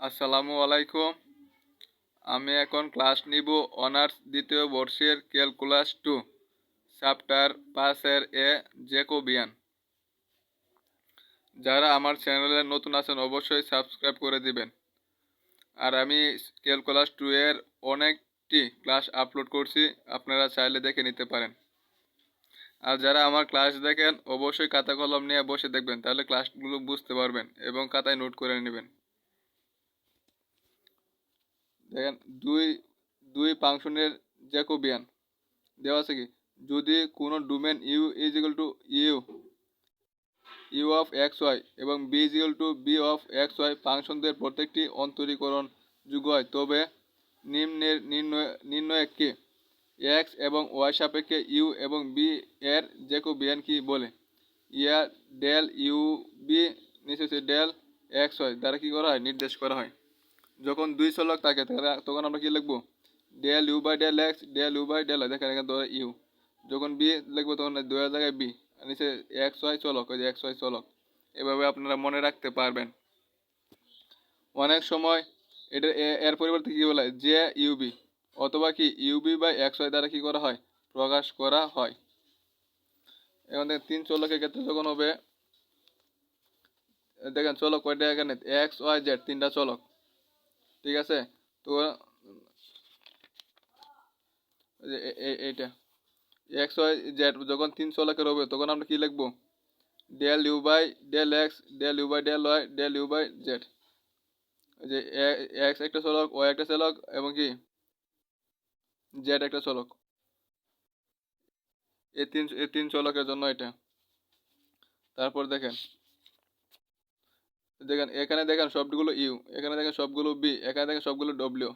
আসসালামু আলাইকুম। আমি এখন ক্লাস নিব অনার্স দ্বিতীয় বর্ষের ক্যালকুলাস টু, চ্যাপ্টার পাঁচের এ জেকোবিয়ান যারা আমার চ্যানেলে নতুন আছেন অবশ্যই সাবস্ক্রাইব করে দিবেন। আর আমি ক্যালকুলাস টু এর অনেকটি ক্লাস আপলোড করছি, আপনারা চাইলে দেখে নিতে পারেন। আর যারা আমার ক্লাস দেখেন, অবশ্যই খাতা কলম নিয়ে বসে দেখবেন, তাহলে ক্লাসগুলো বুঝতে পারবেন এবং খাতায় নোট করে নেবেন। দেখেন, দুই দুই ফাংশনের জ্যাকোবিয়ান। দেওয়া আছে কি? যদি কোনো domain U is equal to U U of X Y এবং B is equal to B of X Y ফাংশনদের প্রত্যেকটি অন্তরীকরণ যোগ্য হয়, তবে নিম্নের নির্ণয় নির্ণয় কি? এক্স এবং ওয়াই সাপেক্ষে ইউ এবং বি এর জ্যাকোবিয়ান কি বলে? ইয়া ডেল ইউ বি নিচে ডেল এক্স ওয়াই দ্বারা কি করা হয়? নির্দেশ করা হয়। যখন দুই চলক থাকে তখন আমরা কি লিখব? Del U by del X del U by del দেখেন এখানে ধরে ইউ যখন বি লিখব, তখন দুয়ের জায়গায় বি নিচে এক্স ওয়াই চলক, ওই যে এক্স ওয়াই চলক। এভাবে আপনারা মনে রাখতে পারবেন। অনেক সময় এটা এর পরিবর্তে কি বলে? জে ইউবি অথবা কি ইউবি বাই এক্স ওয়াই দ্বারা কি করা হয়? প্রকাশ করা হয়। এখন দেখেন, তিন চলকের ক্ষেত্রে যখন হবে, দেখেন চলক কয়টা এখানে? এক্স ওয়াই জেড তিনটা চলক। ঠিক আছে? তো এইটা। এক্স ওয়াই জেড যখন তিন চলকের হবে তখন আমরা কি লিখব? Del U by del X del U by del Y del U by Z যে এক্স একটা চলক ওয়াই একটা চলক এবং কি? জেড একটা চলক এই তিন এই তিন চলকের জন্য এটা। তারপর দেখেন। দেখেন, এখানে দেখেন সবগুলো ইউ এখানে দেখেন সবগুলো বি এখানে দেখেন সবগুলো W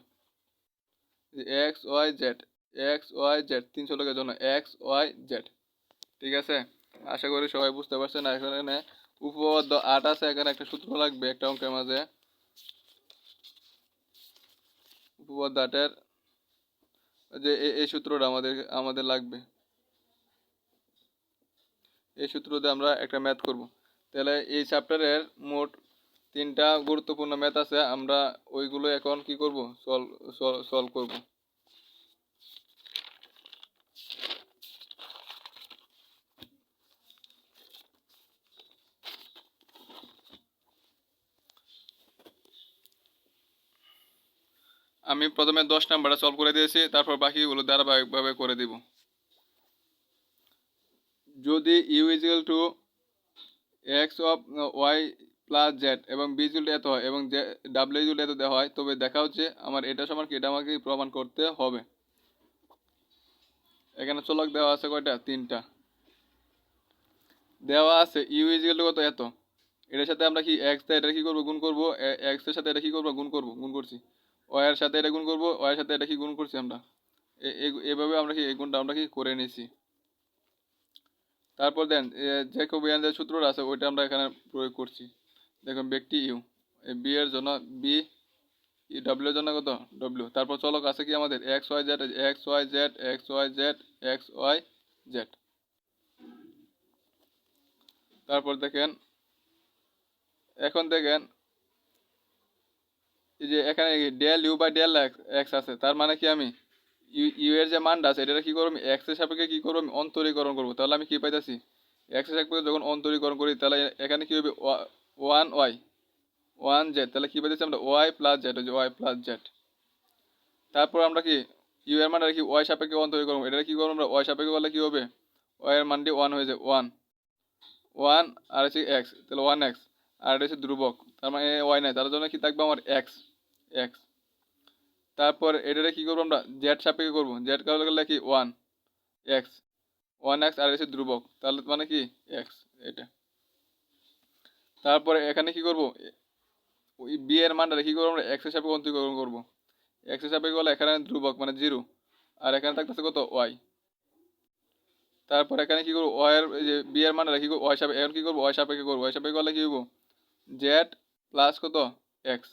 X Y Z X Y Z তিনশো চলকের জন্য এক্স ওয়াই জেড ঠিক আছে? আশা করি সবাই বুঝতে পারছেন। এখানে উপপাদ্য আট আছে, এখানে একটা সূত্র লাগবে একটা অঙ্কের মাঝে। উপপাদ্য আটের যে এই সূত্রটা আমাদের আমাদের লাগবে। এই সূত্র দিয়ে আমরা একটা ম্যাথ করব। তাহলে এই চ্যাপ্টারের মোট তিনটা গুরুত্বপূর্ণ ম্যাথ আছে, আমরা ওইগুলো এখন কি করব? সলভ সলভ করব। আমি প্রথমে দশ নাম্বারটা সলভ করে দিয়েছি, তারপর বাকিগুলো ধারাবাহিকভাবে করে দিব। যদি U equal to X of Y plus Z এবং বি টু এত হয় এবং ডাব্লিউ ইজিক্যাল এত দেওয়া হয়, তবে দেখা হচ্ছে আমার এটা সমান কি এটা আমাকে প্রমাণ করতে হবে। এখানে চলক দেওয়া আছে কয়টা? তিনটা। দেওয়া আছে ইউ ইজিক্যাল টু কত? এত। এটার সাথে আমরা কি এক্স এটা কি করব? গুণ করব। এক্সের সাথে এটা কি করব? গুণ করব। গুণ করছি। ওয়াই এর সাথে এটা গুণ করব। ওয়াই এর সাথে এটা কি গুণ করছি আমরা? এভাবে আমরা কি, এই গুণটা আমরা কি করে নিয়েছি তারপর দেন যে সূত্রটা আছে, ওইটা আমরা এখানে প্রয়োগ করছি। দেখুন, ব্যক্তি ইউ। বি এর জন্য বি ডাব্লিউ এর জন্য কত? ডব্লিউ তারপর চলক আছে কি আমাদের? X Y Z X Y Z X Y Z X Y Z তারপর দেখেন, এখন দেখেন, এই যে এখানে del U by del X আছে, তার মানে কি আমি? ইউ ইউ এর যে মানটা আছে এটা কি করব আমি? এক্সের সাপেক্ষে কি করব আমি? অন্তরীকরণ করব। তাহলে আমি কি পাইতেছি? এক্সের সাপেক্ষে যখন অন্তরীকরণ করি, তাহলে এখানে কি হবে? ওয়ান ওয়াই, ওয়ান জেড, তাহলে কি পাইতেছি আমরা? ওয়াই প্লাস জেড যে ওয়াই প্লাস জেড। তারপর আমরা কি ইউ এর মানটা কি ওয়াই সাপেক্ষে তৈরি করব? এটা কি করব আমরা? ওয়াই সাপেক্ষে করলে কি হবে? ওয়াই এর মানটি ওয়ান হয়ে যায় ওয়ান ওয়ান আর হচ্ছে এক্স তাহলে ওয়ান এক্স আর এটা হচ্ছে ধ্রুবক, তার মানে ওয়াই নাই। তার জন্য কি থাকবে আমার এক্স এক্স তারপর এটারে কি করব আমরা? জেড সাপেক্ষে করব। জেড কাউলে করলে কি? ওয়ান এক্স ওয়ান এক্স আর হচ্ছে ধ্রুবক, তাহলে মানে কি? এক্স এটা। তারপরে এখানে কি করব? ওই বি এর মানটা কি করব আমরা? এক্স সাপেক্ষে অন্তরীকরণ করব। এক্স সাপেক্ষে হলে এখানে ধ্রুবক মানে জিরো। আর এখানে থাকতেছে কত? ওয়াই তারপর এখানে কি করব? ওয়াই এর যে বি এর মানটা কি করব? ওয়াই সাপেক্ষে এখন কি করব? ওয়াই সাপেক্ষে করব? ওয়াই সাপেক্ষে করলে কি হব জেড প্লাস কত? এক্স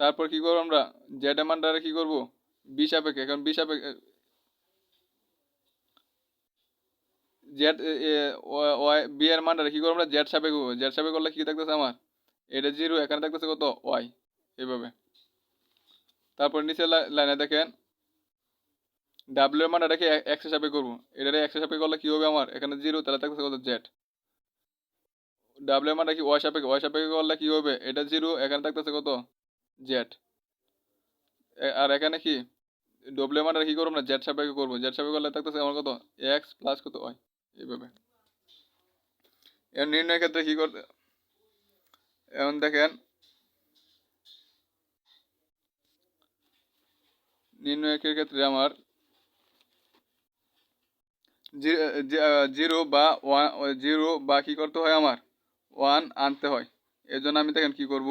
তারপর কি করব আমরা? জেড এর মানটা কি করব? বি সাপেক্ষে এখন বি সাপেক্ষে জেড ওয়াই বি এর মানটা কি করব আমরা? জেড করব জেড সাপেক্ষে করলে কি থাকতেছে আমার? এটা জিরো, এখানে থাকতেছে কত? ওয়াই এইভাবে তারপর নিচে লাইনে দেখেন। ডাব্লিউ এর মান এটাকে এক্স হিসাবে করব। এটাকে এক্স হিসাবে করলে কি হবে আমার? এখানে জিরো, তাহলে থাকতেছে কত? জেড। ডাব্লিউ এর মানটা কি ওয়াই সাপেক্ষে ওয়াই সাপেক্ষে করলে কি হবে? এটা জিরো, এখানে থাকতেছে কত? জেড। আর এখানে কি? ডব্লিউ এর মানটা কি করব না জেড সাপেক্ষে করব। জেড সাপেক্ষে করলে থাকতেছে আমার কত? এক্স প্লাস কত? ওয়াই। এইভাবে। এর নির্ণয়ের ক্ষেত্রে কি করতে? এখন দেখেন ক্ষেত্রে আমার জিরো বা ওয়ান জিরো বা কী করতে হয় আমার? ওয়ান আনতে হয়। এর জন্য আমি দেখেন কি করব?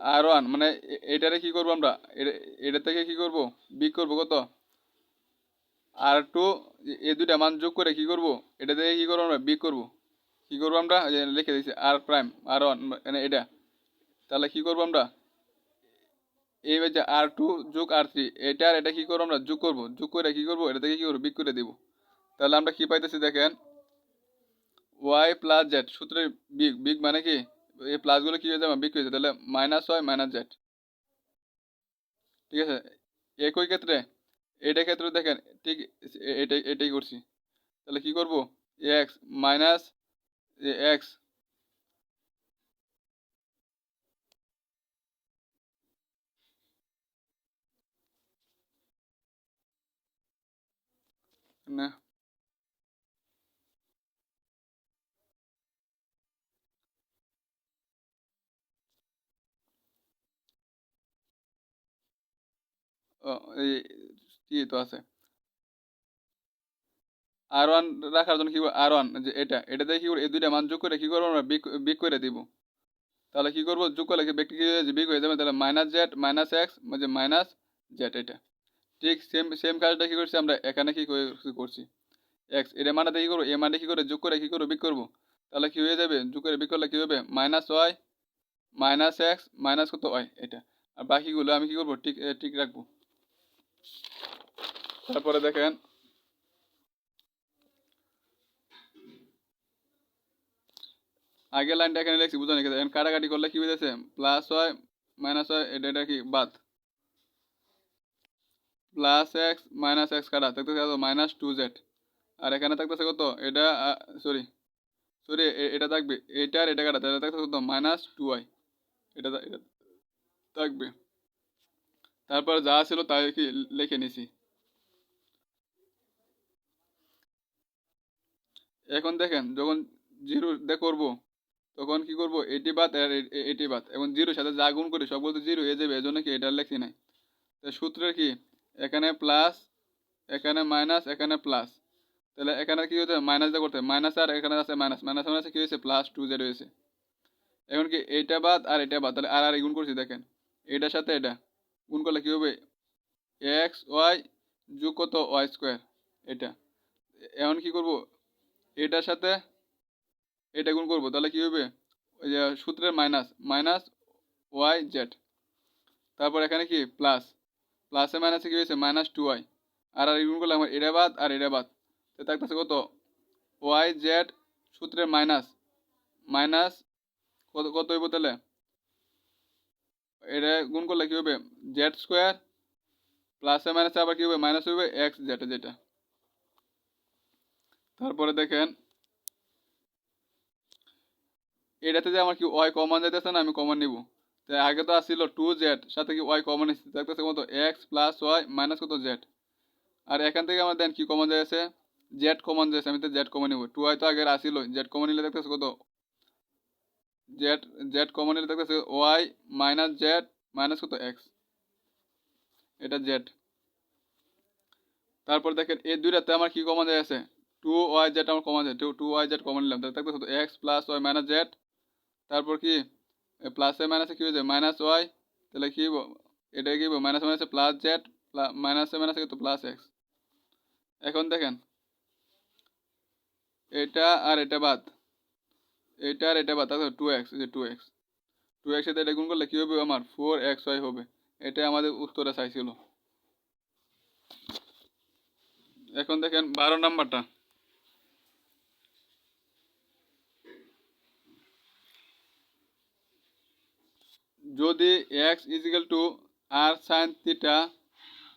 আর ওয়ান মানে এটারে কি করব আমরা? এটা থেকে কি করব? বিগ করব কত? আর টু এই দুইটা মান যোগ করে কি করব? এটা থেকে কি করব আমরা? বিগ করব। কি করব আমরা? লিখে দিচ্ছি আর প্রাইম আর ওয়ান মানে এটা। তাহলে কি করব আমরা? এই যে আর টু যোগ আর থ্রি এটা আর এটা কি করব আমরা? যোগ করব। যোগ করে কি করব? এটা থেকে কি করব? বিগ করে দেবো। তাহলে আমরা কি পাইতেছি দেখেন? ওয়াই প্লাস জেড সূত্রের বিগ বিগ মানে কি? এই প্লাসগুলো কী হয়ে যাবে? বিগ হয়েছে তাহলে মাইনাস ওয়াই মাইনাস জেড ঠিক আছে? একই ক্ষেত্রে এটা ক্ষেত্রে দেখেন, ঠিক এটাই এটাই করছি। তাহলে কি করব? এক্স মাইনাস এক্স না। ও, এই কি তো আছে। আর ওয়ান রাখার জন্য কি আর ওয়ান যে এটা এটা দিয়ে কি করব? এই দুইটা মান যোগ করে কি করব আমরা? বিগ করে দিব। তাহলে কি করব? যোগ করলে ব্যক্তি কি বিগ হয়ে যাবে? তাহলে মাইনাস জেড মাইনাস এক্স মানে মাইনাস জেড এটা। ঠিক সেম সেম কাজটা কি করছি আমরা? এখানে কি করছি? এক্স এটা মানটা কি করব? এ মানে কি করে? যোগ করে কি করব? বিগ করব। তাহলে কি হয়ে যাবে? যোগ করে বিগ করলে কি হবে? Minus y minus x minus কত? ওয়াই এটা। আর বাকিগুলো আমি কি করব? ঠিক ঠিক রাখব। তারপরে দেখেন। আগের লাইনটা এখানে লিখছি, বুঝলেন? এখন কাটাকাটি করলে কি বুঝেছে প্লাস হয় মাইনাস হয় এটা এটা কি? বাদ। প্লাস এক্স মাইনাস এক্স কাটা। থাকতেছে কত মাইনাস টু জেড আর এখানে থাকতেছে কত? এটা সরি সরি এটা থাকবে। এটা আর এটা কাটা। তাহলে থাকতেছে কত? মাইনাস টু ওয়াই এটা থাকবে। তারপর যা ছিল তাই লিখে নিছি। এখন দেখেন, যখন জিরো দিয়ে করব, তখন কি করব? এটি বাদ আর এটি বাদ। এবং জিরোর সাথে যা গুণ করি সবগুলো তো জিরো হয়ে যাবে, এজন্য কি এটা লেখি নাই। তো সূত্রের কি? এখানে প্লাস এখানে মাইনাস এখানে প্লাস তাহলে এখানে কি হচ্ছে মাইনাস দিয়ে করতে মাইনাস আর এখানে আছে মাইনাস মাইনাস মাইনাসে কি হয়েছে? প্লাস টু জেড হয়েছে। এখন কি এইটা বাদ আর এটা বাদ? তাহলে আর আর গুণ করছি, দেখেন। এটার সাথে এটা। গুণ করলে কি হবে? এক্স ওয়াই যোগ কত? ওয়াই স্কোয়ার এটা। এখন কি করব? এটার সাথে এটা গুণ করব। তাহলে কী হবে? ওই যে সূত্রের মাইনাস মাইনাস ওয়াই জেড তারপর এখানে কি? প্লাস প্লাসে মাইনাসে কী হয়েছে? মাইনাস টু ওয়াই আর আর গুণ করলাম এটা বাদ আর এটা বাদ। তো থাকতেছে কত? ওয়াই জেড সূত্রের মাইনাস মাইনাস কত কত হইব তাহলে? এটা গুণ করলে কী হবে? জেড স্কোয়ার প্লাসে মাইনাসে আবার কী হবে? মাইনাস হবে এক্স জেড যেটা। তারপরে দেখেন, এটাতে যে আমার কি ওয়াই কমন যাইতেছে না, আমি কমন নিব। তাই আগে তো আসছিল টু জেড সাথে কি ওয়াই কমন এসেছে দেখতেছে কত? এক্স প্লাস ওয়াই মাইনাস কত জেড আর এখান থেকে আমার দেন কি কমন যাইছে জেড কমন যাইছে আমি তো জেড কমন নিব। টু ওয়াই তো আগে আসছিল জেড কমন নিলে দেখতেছে কত? জেড জেড কমন নিলে দেখতেছে ওয়াই মাইনাস জেড মাইনাস কত? এক্স এটা জেড তারপর দেখেন এই দুইটাতে আমার কি কমন যাইছে টু ওয়াই জেড আমার কমন যায় two two y z common নিলাম। তাহলে দেখতেছে x plus y minus z তারপর কি? প্লাসে মাইনাসে কী হয়েছে মাইনাস ওয়াই তাহলে কী এটা কী মাইনাস মাইনাসে প্লাস জেড মাইনাসে মাইনাসে কিন্তু প্লাস এক্স এখন দেখেন। এটা আর এটা বাদ। এটার এটা বাতাস টু এক্স যে টু এক্স টু এক্স এটা এটা গুণ করলে কী হবে? আমার ফোর এক্স ওয়াই হবে। এটা আমাদের উত্তরে চাইছিল। এখন দেখেন বারো নাম্বারটা। যদি x is equal to r sine theta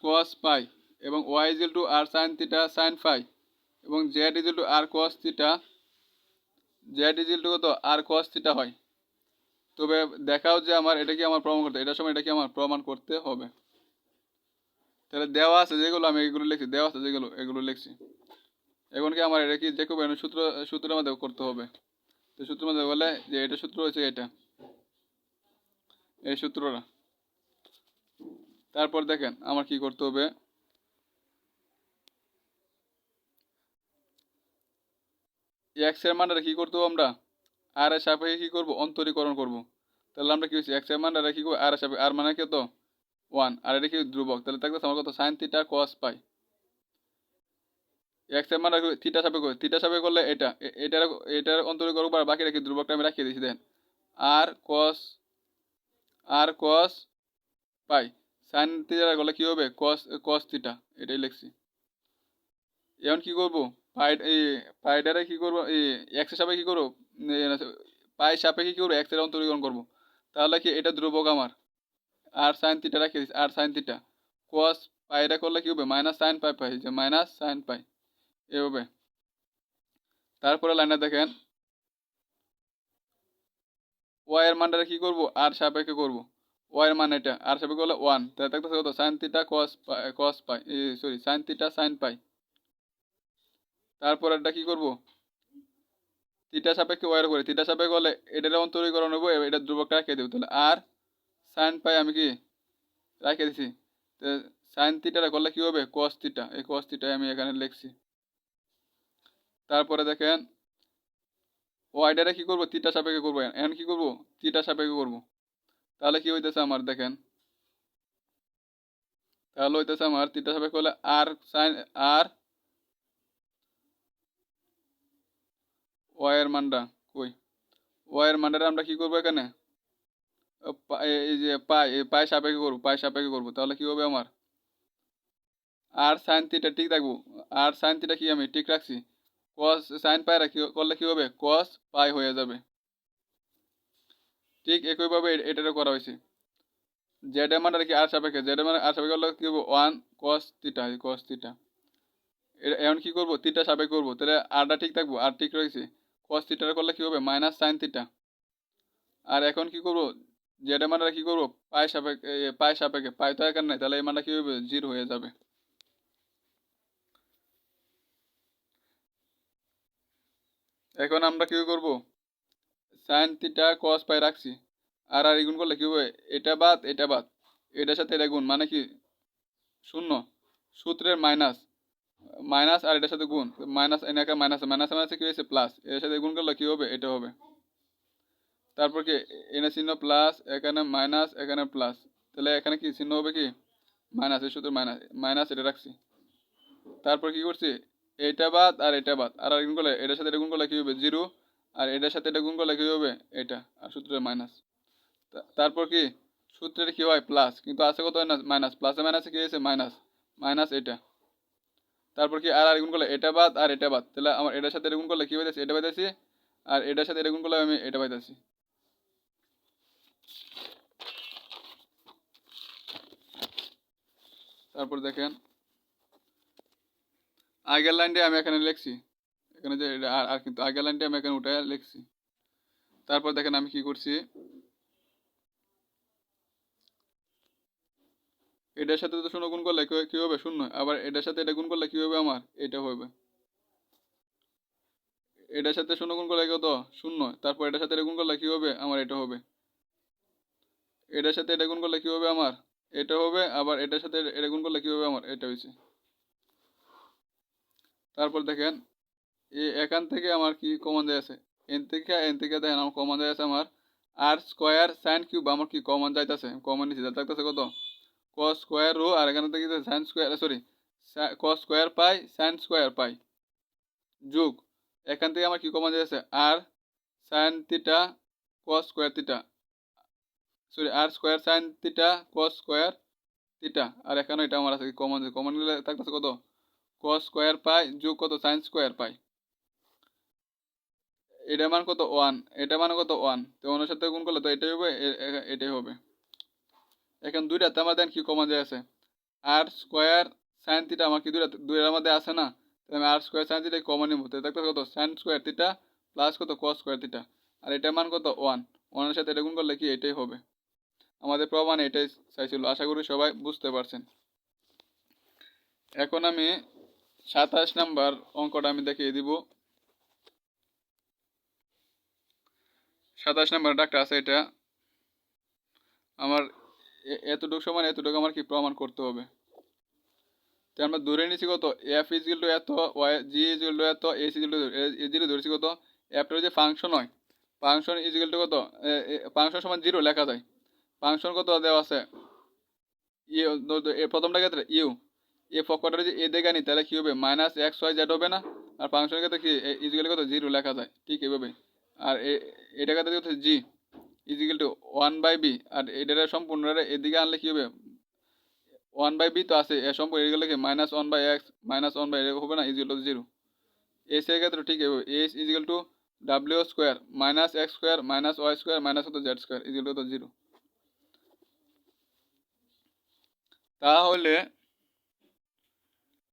cos phi এবং y is equal to r sine theta sine phi এবং z is equal to r cos theta z is equal to কত আর কস থিটা হয়। তবে দেখাও যে আমার এটা কি আমার প্রমাণ করতে এটার সময় এটা কি আমার প্রমাণ করতে হবে। তাহলে দেওয়া আছে যেগুলো আমি এগুলো লিখছি, দেওয়া আছে যেগুলো, এগুলো লিখছি। এখন কি আমার এটা কি যে কোনো সূত্র, সূত্রের মধ্যে করতে হবে। তো সূত্রের মধ্যে বলে যে এটা সূত্র হচ্ছে এটা। এই সূত্রটা। তারপর দেখেন আমার কি করতে হবে। এক্সের মানটা কি করতে আমরা? আর এর সাপেক্ষে কি করব? অন্তরীকরণ করব। তাহলে আমরা কি হচ্ছে এক্সের মানটা কি করব আর এর সাপেক্ষে। আর মানে কত ওয়ান আর এটা কি ধ্রুবক? তাহলে থাকতেছে আমার কত সাইন থিটা কস পাই এক্সের মান থিটা সাপেক্ষে থিটা সাপেক্ষে করলে এটা। এটার এটার অন্তরীকরণ করব আর বাকি রেখে ধ্রুবকটা আমি রাখিয়ে দিয়েছি দেন। আর কস আর কস পাই সাইন থিটা করলে কি হবে? কস কস থিটা এটাই লিখছি। এখন কি করব? পাই এই পাইটারে কি করব? এই এক্সের সাপেক্ষে কি করব? পাই সাপেক্ষে কি করব? এক্সের অন্তরীকরণ করব। তাহলে কি এটা ধ্রুবক আমার? আর সাইন রাখিয়ে দিচ্ছি আর সাইন থিটা কস পাইটা করলে কি হবে? মাইনাস সাইন পাই পাই যে মাইনাস সাইন পাই এভাবে তারপরে লাইনে দেখেন। ওয়াই এর মানটা কি করব? আর সাপেক্ষে করব? ওয়াই এর মান এটা। আর সাপেক্ষে হলো ওয়ান তাহলে থাকতেছে কত? Sine theta cos cos phi sorry sine theta sine phi তারপর এটা কি করব? থিটা সাপেক্ষে ওয়াই এর করে থিটা সাপেক্ষে হলে এটার অন্তরীকরণ হব এটা ধ্রুবকটা রেখে দেবো। তাহলে আর সাইন পাই আমি কি রেখে দিছি? তো সাইন থিটাটা করলে কি হবে? কস থিটা এই কস থিটাই আমি এখানে লিখছি। তারপরে দেখেন ওয়াইডারে কি করব? থিটা সাপেক্ষে করব। এখন কি করব? থিটা সাপেক্ষে করব। তাহলে কি হইতেছে আমার? দেখেন। তাহলে হইতেছে আমার থিটা সাপেক্ষে হলে আর সাইন আর ওয়াইয়ের মানটা কই? ওয়াইয়ের মানটা আমরা কি করব এখানে? এই যে এই পাই সাপেক্ষে করব, পাই সাপেক্ষে করব, তাহলে কি হবে আমার? আর সাইন থিটা, ঠিক রাখব আর সাইন থিটা কি আমি, ঠিক রাখছি। কস সাইন পাই রাখি, করলে কি হবে? কস পাই হয়ে যাবে। ঠিক একইভাবে এটারও করা হয়েছে। জেড এর মানটা কি আর সাপেক্ষে জেড এর মানে আর সাপেক্ষে করলে কি হবে? One cos theta cos theta এখন কি করব? থিটা সাপেক্ষে করব। তাহলে আরটা ঠিক থাকব আর ঠিক রয়েছে। কস থিটার করলে কি হবে? মাইনাস সাইন থিটা আর এখন কি করব? জেড মানটা কি করব? পাই সাপেক্ষে পাই সাপেক্ষে, পাই তো এখানে নাই, তাহলে এই মানটা কি হবে? জিরো হয়ে যাবে। এখন আমরা কি করব? সাইন থিটা কস পাই রাখছি। আর আর গুণ করলে কি হবে? এটা বাদ এটা বাদ। এটার সাথে এটা গুণ মানে কি? শূন্য। সূত্রের মাইনাস মাইনাস আর এটার সাথে গুণ। মাইনাস এনাকে মাইনাস মাইনাস মাইনাসে কি হয়েছে প্লাস। এর সাথে গুণ করলে কি হবে? এটা হবে। তারপর কি? এনে চিহ্ন প্লাস, এখানে মাইনাস, এখানে প্লাস। তাহলে এখানে কি চিহ্ন হবে কি? মাইনাস, এই সূত্রের মাইনাস মাইনাস এটা রাখছি। তারপর কি করছি? এটা বাদ আর এটা বাদ। আর গুণ করলে, এটার সাথে এটা গুণ করলে কি হবে? জিরো। আর এটার সাথে এটা গুণ করলে কি হবে? এটা। আর সূত্রের মাইনাস। তারপর কি? সূত্রের কি হয়? প্লাস। কিন্তু আছে কত? মাইনাস। প্লাসে মাইনাসে কি হয়েছে? মাইনাস। মাইনাস এটা। তারপর কি আর আর গুণ করলে? এটা বাদ আর এটা বাদ। তাহলে আমার এটার সাথে গুণ করলে কি পাইতেছি এটা পাইতেছি আর এটার সাথে গুণ করলে আমি এটা পাইতেছি। তারপর দেখেন, আগের লাইনটা আমি এখানে লিখছি। এখানে যে আর কিন্তু আগের লাইনটা আমি এখানে উঠে লিখছি। তারপর দেখেন আমি কি করছি? এটার সাথে তো শূন্য গুণ করলে কি- হবে শূন্য? আবার এটার সাথে এটা গুণ করলে কি হবে আমার? এটা হবে এটার সাথে শূন্য গুণ করলে কত? শূন্য। তারপর এটার সাথে এটা গুণ করলে কি হবে আমার এটা হবে। এটার সাথে এটা গুণ করলে কি হবে আমার? এটা হবে। আবার এটার সাথে এটা গুণ করলে কি হবে আমার? এটা হয়েছে তারপর দেখেন এখান থেকে আমার কি কমন দেয় আছে? এন থেকে এন থেকে দেখেন আমার কমন দেয় আছে আমার আর স্কোয়ার সাইন কিউব আমার কি কমন যাইতেছে? কমন নিচে থাকতেছে কত? কস স্কোয়ার রো আর এখানে থেকে sine square sorry cos square phi sine square phi যোগ এখান থেকে আমার কি কমন যাচ্ছে r sine theta cos square theta sorry r square sine theta cos square theta আর এখানে এটা আমার আছে কমন কমনগুলো থাকতেছে কত কস স্কোয়ার পাই যোগ কত সাইন স্কোয়ার পাই এটা মান কত ওয়ান এটা মান কত ওয়ান তো ওয়ানের সাথে গুণ করলে তো এটাই হবে এটাই হবে এখন দুইটাতে আমার দেন কি কমন যায় আছে? আর স্কোয়ার সাইন থিটা আমার কি দুইটা, দুইটার মধ্যে আছে না? তাহলে আমি r square sine theta common নিব। দেখতে কত? সাইন স্কোয়ার থিটা প্লাস কত? কস স্কোয়ার থিটা আর এটার মান কত? ওয়ান ওয়ানের সাথে এটা গুণ করলে কি? এটাই হবে। আমাদের প্রমাণ এটাই চাইছিল। আশা করি সবাই বুঝতে পারছেন। এখন আমি সাতাশ নাম্বার অঙ্কটা আমি দেখিয়ে দিব। সাতাশ নাম্বার ডাক্তার আছে এটা। আমার এতটুকু সমান এতটুকু আমার কি প্রমাণ করতে হবে? তো আমরা ধরে নিচ্ছি কত? এফ ইজ টু এত ওয়াই জি ইজ টু এত এস ইজ টু জিরো ধরেছি কত? এফটার যে ফাংশন হয় ফাংশন ইজ টু কত? ফাংশন সমান জিরো লেখা যায়। ফাংশন কত দেওয়া আছে? ইউ প্রথমটা ক্ষেত্রে ইউ এ ফকটার যে এ দেখে নি, তাহলে কী হবে? মাইনাস এক্স ওয়াই জেড হবে না? আর ফাংশনের ক্ষেত্রে কি? ইজিক্যাল কত? জিরো লেখা যায়। ঠিক এভাবে আর এটা ক্ষেত্রে কত? G is equal to one by b আর এটার সম্পূর্ণ এদিকে আনলে কী হবে? ওয়ান বাই বি তো আছে এ সম্পূর্ণ এগুলো কি? Minus one by x minus one by হবে না? ইজিক্যাল টু জিরো এস এর ক্ষেত্রে ঠিক এভাবে S is equal to W square minus x square minus y square minus কত z square is equal to zero তাহলে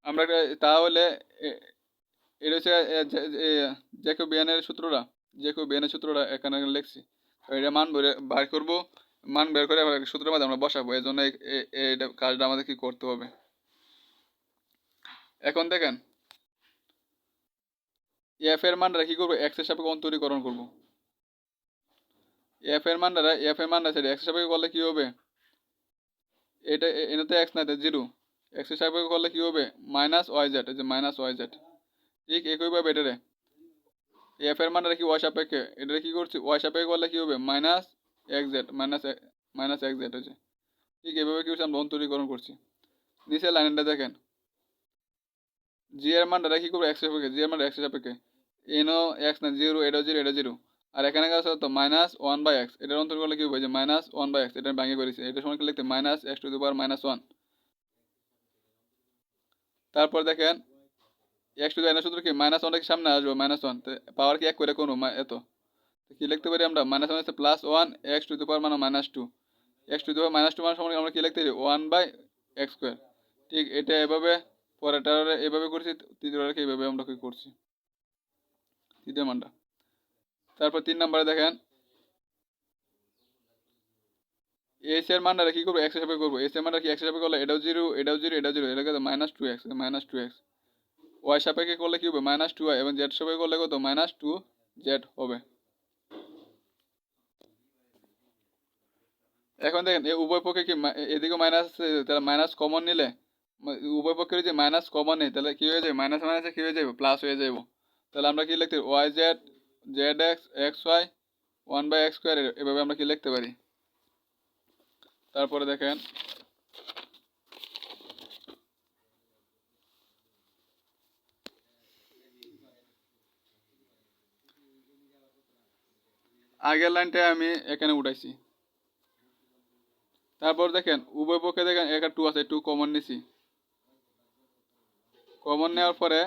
আমরা তাহলে এটা হচ্ছে জ্যাকো বিয়ানের সূত্রটা জ্যাকো বিয়ানের সূত্রটা এখানে লিখছি। এটা মান বের বার করব। মান বের করে আবার সূত্রের মধ্যে আমরা বসাবো। এই জন্য এই- এই- এইটা কাজটা আমাদের কি করতে হবে? এখন দেখেন এফ এর মানটা কি করব? এক্সের সাপেক্ষে অন্তরীকরণ করব। এফ এর মানটা এফ এর মানটা সেটা এক্সের সাপেক্ষে করলে কি হবে? এটা, এটাতে এক্স না জিরো। এক্সের সাপেক্ষে করলে কি হবে? মাইনাস ওয়াই জেড যে মাইনাস ওয়াই জেড ঠিক একইভাবে এটারে। এফ এর মানটা কি ওয়াই সাপেক্ষে। এটা কি করছি ওয়াই সাপেক্ষে করলে কি হবে? Minus x z minus minus x z হচ্ছে ঠিক এভাবে কি হচ্ছে আমরা অন্তরীকরণ করছি। নিচের লাইনটা দেখেন। জি এর মানটা কি করব এক্স সাপেক্ষে। জি এর মানটা এক্স সাপেক্ষে। এনও এক্স না জিরো এটা জিরো এটা জিরো আর এখানে কাছে তো মাইনাস ওয়ান বাই এক্স এটার অন্তর করলে কি হবে? যে মাইনাস ওয়ান বাই এক্স এটা ভাঙে করেছি। এটা সময় লিখতে? Minus x to the power minus one তারপর দেখেন এক্স টু এর সূত্র কি? মাইনাস ওয়ানটা সামনে আসবে? মাইনাস ওয়ান পাওয়ার কি এক করে কোনো? এত। কি লিখতে পারি আমরা? Minus one plus one x to the power মানে minus two x to the power minus two মানে সমান আমরা কি লিখতে পারি? ওয়ান বাই এক্স স্কোয়ার ঠিক এটা এভাবে পরেরটা এভাবে করছি তৃতীয়টাকে এইভাবে আমরা কি করছি? তৃতীয় মানটা। তারপর তিন নম্বরে দেখেন। এস এর মানটা কি করব? এক্স হিসাবে করব। এস এর মানটা কি এক্স হিসাবে করলে? এটাও জিরো এটাও জিরো এটাও জিরো এটাকে minus two x minus two x y সাপেক্ষে করলে কি হবে? মাইনাস টু ওয়াই এবং জেড সাপেক্ষে করলে কত? মাইনাস টু জেড হবে। এখন দেখেন এই উভয় পক্ষে কি এদিকে মাইনাস আছে তাহলে মাইনাস কমন নিলে উভয় পক্ষের যে মাইনাস কমন নেই, তাহলে কি হয়ে যাবে? মাইনাস মাইনাসে কি হয়ে যাবে? প্লাস হয়ে যাবে তাহলে আমরা কি লিখতে পারি y z z x x y one by x square এভাবে আমরা কি লিখতে পারি? তারপরে দেখেন আগের লাইনটা আমি এখানে উঠাইছি। তারপর দেখেন, উভয় পক্ষে দেখেন এখানে টু আছে টু কমন নিছি। কমন নেওয়ার পরে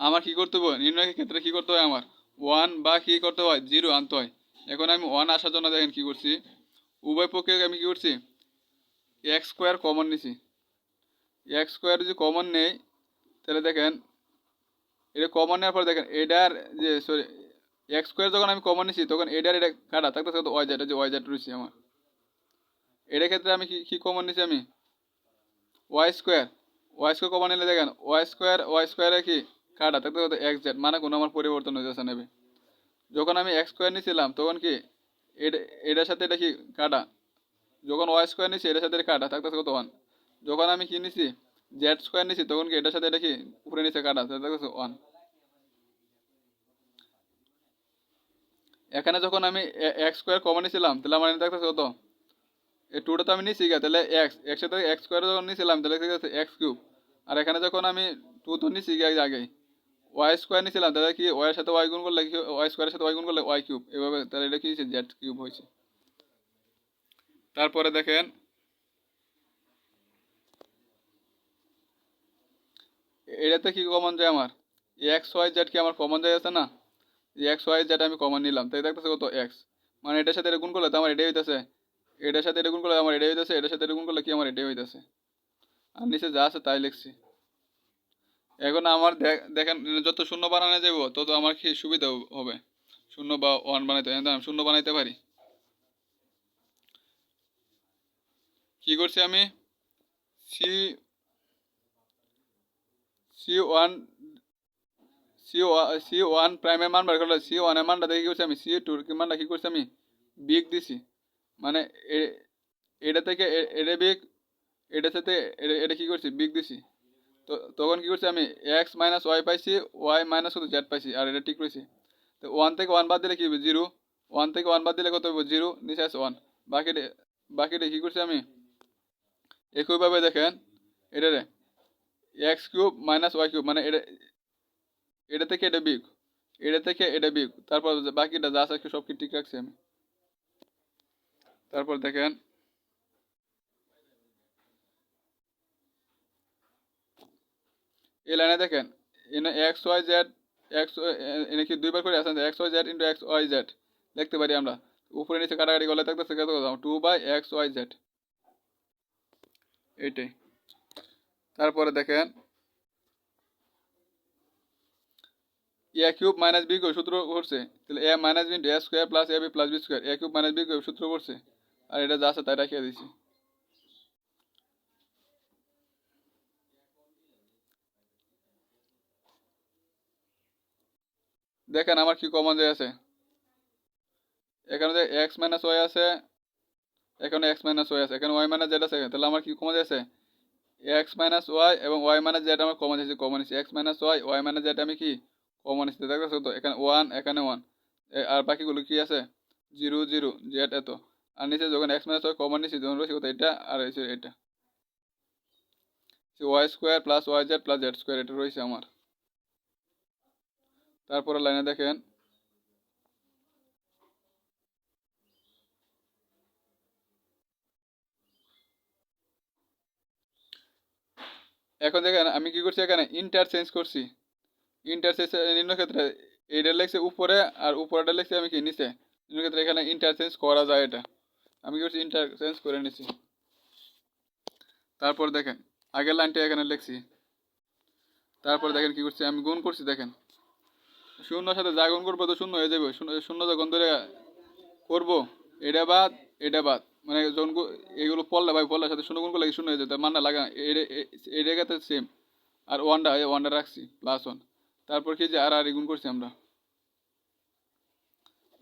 আমার কি করতে হবে? নির্ণয়ের ক্ষেত্রে কি করতে হয় আমার? ওয়ান বা কি করতে হয়? জিরো আনতে হয়। এখন আমি ওয়ান আসার জন্য দেখেন কি করছি? উভয় পক্ষে আমি কি করছি? এক্স স্কোয়ার কমন নিছি। এক্স স্কোয়ার যদি কমন নেই, তাহলে দেখেন, এটা কমন নেওয়ার পর দেখেন, এটার যে সরি এক্স স্কোয়ার যখন আমি কমন নিছি, তখন এটার এটা কাটা। থাকতে থাকতে ওয়াই জেড যে ওয়াই জেড রয়েছে আমার। এটার ক্ষেত্রে আমি কি কি কমন নিছি আমি? Y square y square common নিলে দেখেন ওয়াই স্কোয়ার ওয়াই স্কোয়ারে কি? কাটা। থাকতে থাকতে এক্স জেড মানে কোনো আমার পরিবর্তন হয়ে যাচ্ছে নেবে যখন আমি এক্স স্কোয়ার নিছিলাম, তখন কি? এটা এটার সাথে এটা কি? কাটা। যখন ওয়াই স্কোয়ার নিছি এটার সাথে কাটা। থাকতে থাকতে ওয়ান যখন আমি কি নিছি? জেড স্কোয়ার নিছি, তখন কি এটার সাথে এটা কি? উপরে নিচে কাটা। থাকতে ওয়ান এখানে যখন আমি এক্স স্কোয়ার কমন নিছিলাম তাহলে আমার এখানে থাকতেছে কত? এই টুটা তো আমি গা, তাহলে এক্স এক্স সাথে এক্স স্কোয়ার যখন নিছিলাম তাহলে ঠিক আছে এক্স কিউব আর এখানে যখন আমি টু তো নিছি গা আগেই ওয়াই স্কোয়ার নিছিলাম তাহলে কি ওয়াইয়ের সাথে ওয়াই গুণ করলে কি ওয়াই স্কোয়ারের সাথে ওয়াই গুণ করলে ওয়াই কিউব এভাবে, তাহলে এটা কি হয়েছে? জেড কিউব হয়েছে। তারপরে দেখেন এটাতে কি কমন যায় আমার? এক্স ওয়াই জেড কি আমার কমন যায় আছে না? এক্স ওয়াই যেটা আমি কমন নিলাম। তাই দেখতেছে কত এক্স মানে এটার সাথে গুণ করলে তো আমার এটাই হইতেছে। এটার সাথে এটা গুণ করলে আমার এটাই হইতেছে, এটার সাথে এটা গুণ করলে কি আমার এটাই হইতেছে? আর নিচে যা আছে তাই লিখছি। এখন আমার দেখেন, যত শূন্য বানানো যাব তত আমার কি সুবিধা হবে? শূন্য বা ওয়ান বানাইতে আমি শূন্য বানাইতে পারি। কি করছি আমি? C c one c c one প্রাইমের মান বার করলে সি ওয়ানের মানটা দেখে কি করছি আমি? সি টুর কি মানটা কি করছি আমি? বিগ দিছি। মানে এটা থেকে এটা বিগ এটার সাথে এটা- কি করছি? বিগ দিছি। তো তখন কি করছি আমি? এক্স মাইনাস ওয়াই পাইছি ওয়াই মাইনাস কত? জেড পাইছি, আর এটা ঠিক রয়েছে তো ওয়ান থেকে ওয়ান বাদ দিলে কি হবে? জিরো ওয়ান থেকে ওয়ান বাদ দিলে কত হবে? জিরো নিচে আছে ওয়ান বাকিটা বাকিটা কী করছি আমি? একইভাবে দেখেন এটা x cube minus y cube মানে এটা এটা থেকে এটা বিগ এটা থেকে এটা বিগ তারপর বাকিটা যা আছে সব কি ঠিক রাখছি আমি? তারপর দেখেন, এই লাইনে দেখেন, এনে এক্স ওয়াই জেড, এক্স এনে কি দুইবার করে আসেন x y z into x y z লিখতে পারি আমরা। উপরে নিচে কাটাকাটি করলে থাকতেছে কত? Two by x y z. এইটাই। তারপরে দেখেন a cube minus b cube সূত্র করছে। তাহলে a minus b a square plus a b plus b square, a cube minus b cube সূত্র করছে। আর এটা যা আছে তাই রাখিয়ে দিছি। দেখেন আমার কি কমন যে আছে। এখানে যে এক্স মাইনাস ওয়াই আছে, এখানে এক্স মাইনাস ওয়াই আছে, এখানে ওয়াই মাইনাস জেড আছে। তাহলে আমার কি কমন আছে? এক্স মাইনাস ওয়াই এবং ওয়াই মাইনাস জেড আমার কমন আছে common x minus y y minus z আমি কি? কমন আছে দেখতেছো তো? এখানে ওয়ান এখানে ওয়ান আর বাকিগুলো কি আছে? জিরো জিরো জেড এত। আর নিচে যখন এক্স মাইনাস ওয়াই কমন নিচ্ছি যখন রয়েছে এটা আর রয়েছে এটা। Y square plus y z plus z square এটা রয়েছে আমার। তারপরে লাইনে দেখেন। এখন দেখেন আমি কি করছি এখানে? ইন্টারচেঞ্জ করছি। ইন্টারচেঞ্জ নিম্ন ক্ষেত্রে এইটা লেখছে উপরে আর উপরেটা লেখছে আমি কি নিচে? নিম্ন ক্ষেত্রে এখানে ইন্টারচেঞ্জ করা যায় এটা। আমি কি করছি ইন্টারচেঞ্জ করে নিছি। তারপর দেখেন, আগের লাইনটা এখানে লিখছি। তারপর দেখেন কি করছি, আমি গুণ করছি, দেখেন। শূন্যর সাথে যা গুণ করব তো শূন্য হয়ে যাবে। শূন্য শূন্য যখন ধরে করব, এটা বাদ এটা বাদ। মানে যখন এগুলো পড়লে ভাই পড়লার সাথে শূন্য গুণ করলে শূন্য হয়ে যেত মানটা লাগা এই জায়গাতে সেম আর ওয়ানটা এই ওয়ানটা রাখছি প্লাস ওয়ান তারপর কি যে আর আর গুণ করছি আমরা।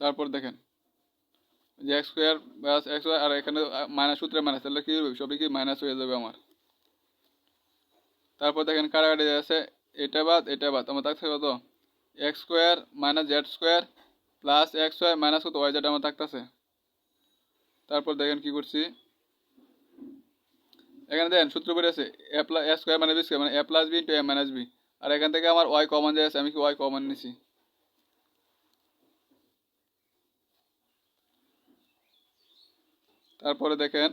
তারপর দেখেন, যে এক্স স্কোয়ার প্লাস এক্স আর এখানে মাইনাস সূত্রে মাইনাস তাহলে কি হবে? সবই কি মাইনাস হয়ে যাবে আমার। তারপর দেখেন কাটাকাটি আছে, এটা বাদ এটা বাদ। আমার থাকছে কত? X square minus z square plus x y minus কত? ওয়াই জেড আমার থাকতেছে। তারপর দেখেন কি করছি? এখানে দেখেন সূত্র বেড়ে আছে এ প্লাস এ স্কোয়ার মানে বি স্কোয়ার মানে a plus b into a minus b আর এখান থেকে আমার ওয়াই কমন যায়, আমি কি ওয়াই কমন নিছি? তারপরে দেখেন।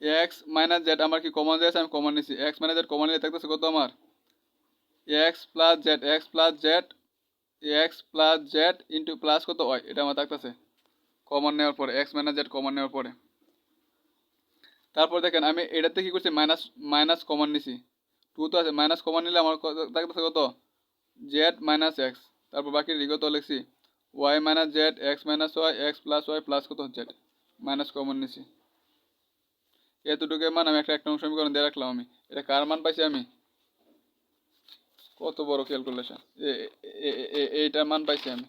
এক্স মাইনাস জেড আমার কি কমন যাচ্ছে আমি কমন নিছি। এক্স মাইনাস জেড কমন নিয়ে থাকতেছে কত আমার? X plus z x plus z x plus z into plus কত ওয়াই এটা আমার থাকতেছে। কমন নেওয়ার পরে এক্স মাইনাস জেড কমন নেওয়ার পরে। তারপর দেখেন, আমি এটাতে কি করছি? মাইনাস মাইনাস কমন নিছি। টু তো আছে মাইনাস কমন নিলে আমার কত- থাকতেছে কত? জেড মাইনাস এক্স তারপর বাকি রিগত লিখছি y minus z x minus y x plus y plus কত? জেড মাইনাস কমন নিছি। এতটুকু মান আমি একটা একটা সমীকরণ দিয়ে রাখলাম আমি। এটা কার মান পাইছি আমি? কত বড় ক্যালকুলেশন এইটার মান পাইছি আমি।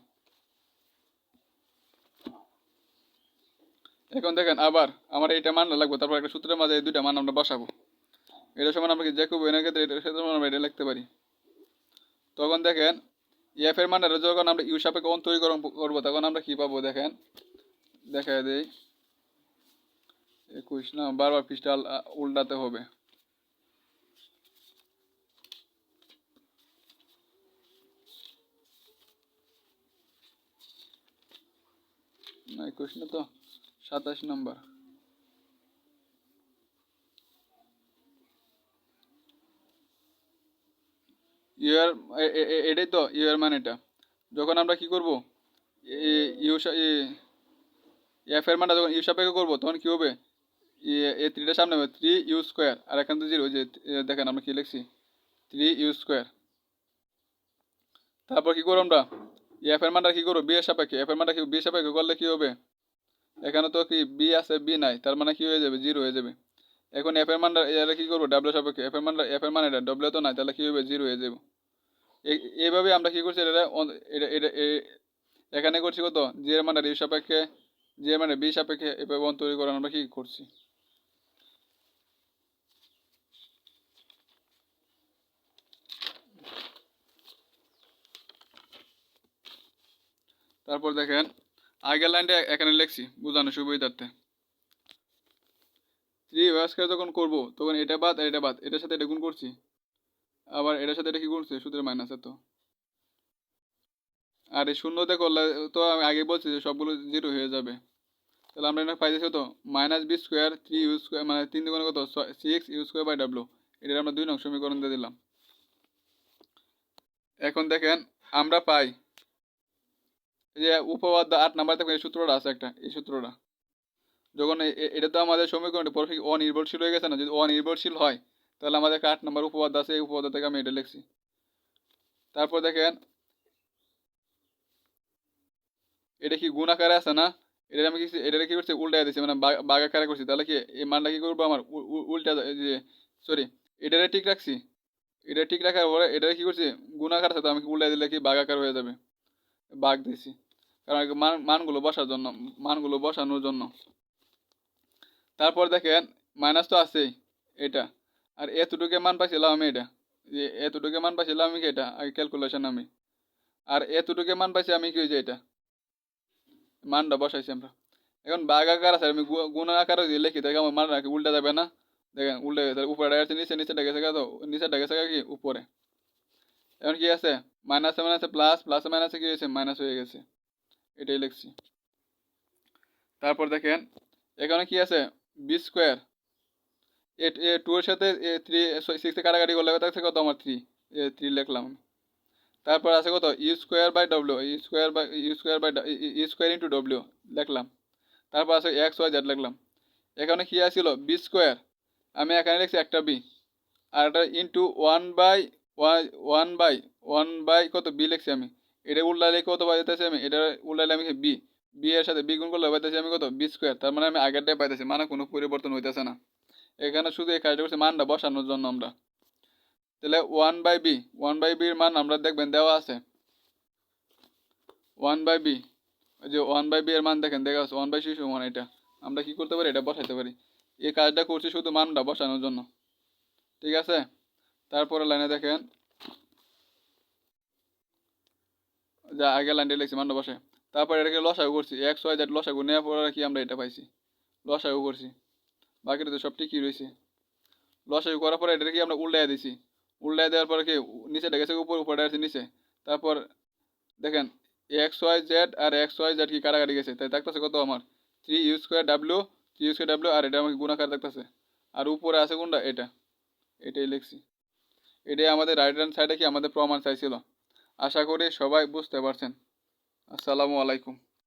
এখন দেখেন, আবার আমার এইটা মান লাগবে, তারপর একটা সূত্রের মাঝে দুইটা মান আমরা বসাবো। এটা সমান আমরা কি যে খুব এনের ক্ষেত্রে এটার ক্ষেত্রে আমরা এটা লিখতে পারি। তখন দেখেন এফ এর মানটা যখন আমরা ইউ সাপেক্ষে অন্তরীকরণ করব তখন আমরা কি পাবো দেখেন? দেখা দেই, একুশ না, বারবার পৃষ্ঠা উল্টাতে হবে। না, একুশ না তো? সাতাশ নম্বর। ইয়ার এটাই তো ইয়ার মান এটা যখন আমরা কি করব? ইউ এফ এর মানটা যখন ইউ সাপেক্ষে করব, তখন কি হবে? এ থ্রিটা সামনে হবে থ্রি ইউ স্কোয়ার আর এখান তো জিরো যে দেখেন আমরা কি লিখছি? থ্রি ইউ স্কোয়ার তারপর কি করব আমরা? এফ এর মানটা কি করব? বি এর সাপেক্ষে এফ এর মানটা কি বি সাপেক্ষে করলে কি হবে? এখানে তো কি বি আছে বি নাই, তার মানে কি হয়ে যাবে? জিরো হয়ে যাবে। এখন এফ এর মানটা এটা কি করব? ডাব্লিউ সাপেক্ষে। এফ এর মানটা এফ এর মান এটা ডাব্লিউ তো নাই, তাহলে কি হবে জিরো হয়ে যাবে। এই- এইভাবে আমরা কি করছি? এটা এটা এটা এখানে করছি কত? জি এর মানটা রি সাপেক্ষে জি এর মানে বি সাপেক্ষে এভাবে অন তৈরি করে আমরা কি করছি? তারপর দেখেন আগের লাইনটা এখানে লিখছি, বোঝানো সুবিধার্থে। থ্রি ওয়াস্কার যখন করব, তখন এটা বাদ আর এটা বাদ, এটার সাথে এটা গুণ করছি। আবার এটার সাথে এটা কি করছে? সুদের মাইনাস এত আর এই শূন্যতে করলে তো আমি আগে বলছি যে সবগুলো জিরো হয়ে যাবে। তাহলে আমরা এটা পাইতেছি কত? Minus b square three u square মানে তিন দুগুণে কত? Six you square by W এটা আমরা দুই নং সমীকরণ দিয়ে দিলাম। এখন দেখেন, আমরা পাই যে উপপাদ্য আট নাম্বার দেখেন এই সূত্রটা আছে একটা, এই সূত্রটা। যখন এটা তো আমাদের সমীকরণটা পরে অনির্ভরশীল হয়ে গেছে না? যদি অনির্ভরশীল হয়, তাহলে আমাদের আট নাম্বার উপপাদ্য আছে, এই উপপাদ্য থেকে আমি এটা লিখছি। তারপর দেখেন, এটা কি গুণ আকারে আছে না? এটা আমি কি এটা কি করছি উল্টা দিচ্ছি মানে বাগ আকারে করছি। তাহলে কি এই মানটা কি করব আমার? উল্টা যে সরি এটারে ঠিক রাখছি? এটা ঠিক রাখার পরে এটারে কি করছি, গুণ আকার আছে, তো আমি উল্টা দিলে কি বাগ আকার হয়ে যাবে? বাঘ দিছি। কারণ মান, মানগুলো বসার জন্য, মানগুলো বসানোর জন্য। তারপর দেখেন মাইনাস তো আছেই, এটা। আর এতটুকু মান পাইছিলাম আমি এটা। যে এতটুকু মান পাইছিলাম আমি কি এটা? আগে ক্যালকুলেশন আমি। আর এতটুকু মান পাইছি আমি কি হয়েছে এটা? মানটা বসাইছি আমরা। এখন বাঘ আকার আছে, আমি গুণ আকার যদি লিখি দেখে আমার মান রাখি উল্টা যাবে না? দেখেন, উল্টে গেছে, উপরে আছে, নিচে নিচে ডেকে গেছে তো নিচেটা গেছে কি? উপরে। এখন কি আছে? মাইনাসে মাইনাসে প্লাস প্লাসে মাইনাসে কি হয়েছে? মাইনাস হয়ে গেছে। এটাই লিখছি। তারপর দেখেন, এখানে কি আছে? বি স্কোয়ার এ টু এর সাথে এ থ্রি সিক্সে কাটাকাটি করলে থাকছে কত? আমার থ্রি এ থ্রি লিখলাম তারপর আছে কত? You square by W you square by you square by you square into W লিখলাম। তারপর আছে এক্স ওয়াই জেড লিখলাম। এখানে কি আসছিল বি স্কোয়ার আমি এখানে লিখছি একটা বি আর একটা into one by one by one by কত? বি লিখছি আমি। এটা উল্টালে কত পাইতেছি আমি? এটা উল্টালে আমি বি? বি এর সাথে বি গুণ করলে পাইতেছি আমি কত? বি স্কোয়ার তার মানে আমি আগেরটাই পাইতেছি মানে কোনো পরিবর্তন হইতেছে না। এখানে শুধু এই কাজটা করছি মানটা বসানোর জন্য আমরা। তাহলে one by b one by বির মান আমরা দেখবেন দেওয়া আছে। ওয়ান বাই বি যে ওয়ান বাই বি এর মান দেখেন, দেখা আছে ওয়ান বাই সি সমান এটা। আমরা কি করতে পারি? এটা বসাইতে পারি। এই কাজটা করছি শুধু মানটা বসানোর জন্য। ঠিক আছে? তারপরে লাইনে দেখেন যা আগে লাইনটা লিখছি মানটা বসে। তারপরে এটাকে লসাগু করছি। এক্স ওয়াই জেড লসাগু নেওয়ার পরে কি আমরা এটা পাইছি। লসাগু করছি। বাকিটা তো সব ঠিকই রয়েছে। লসাগু করার পরে এটাকে আমরা উল্টাই দিছি। উল্টাই দেওয়ার পরে কি, নিচেটা গেছে উপর, উপরে আছে নিচে। তারপর দেখেন এক্স ওয়াই জেড আর এক্স ওয়াই জেড কি কাটাকাটি গেছে? তাই থাকতেছে কত আমার? Three you square W three you square W আর এটা আমাকে গুণাকার থাকতেছে। আর উপরে আছে কোনটা? এটা। এটাই লিখছি। এটাই আমাদের রাইট হ্যান্ড সাইডে কি আমাদের প্রমাণ চাইছিল। আশা করি সবাই বুঝতে পারছেন। আসসালামু আলাইকুম।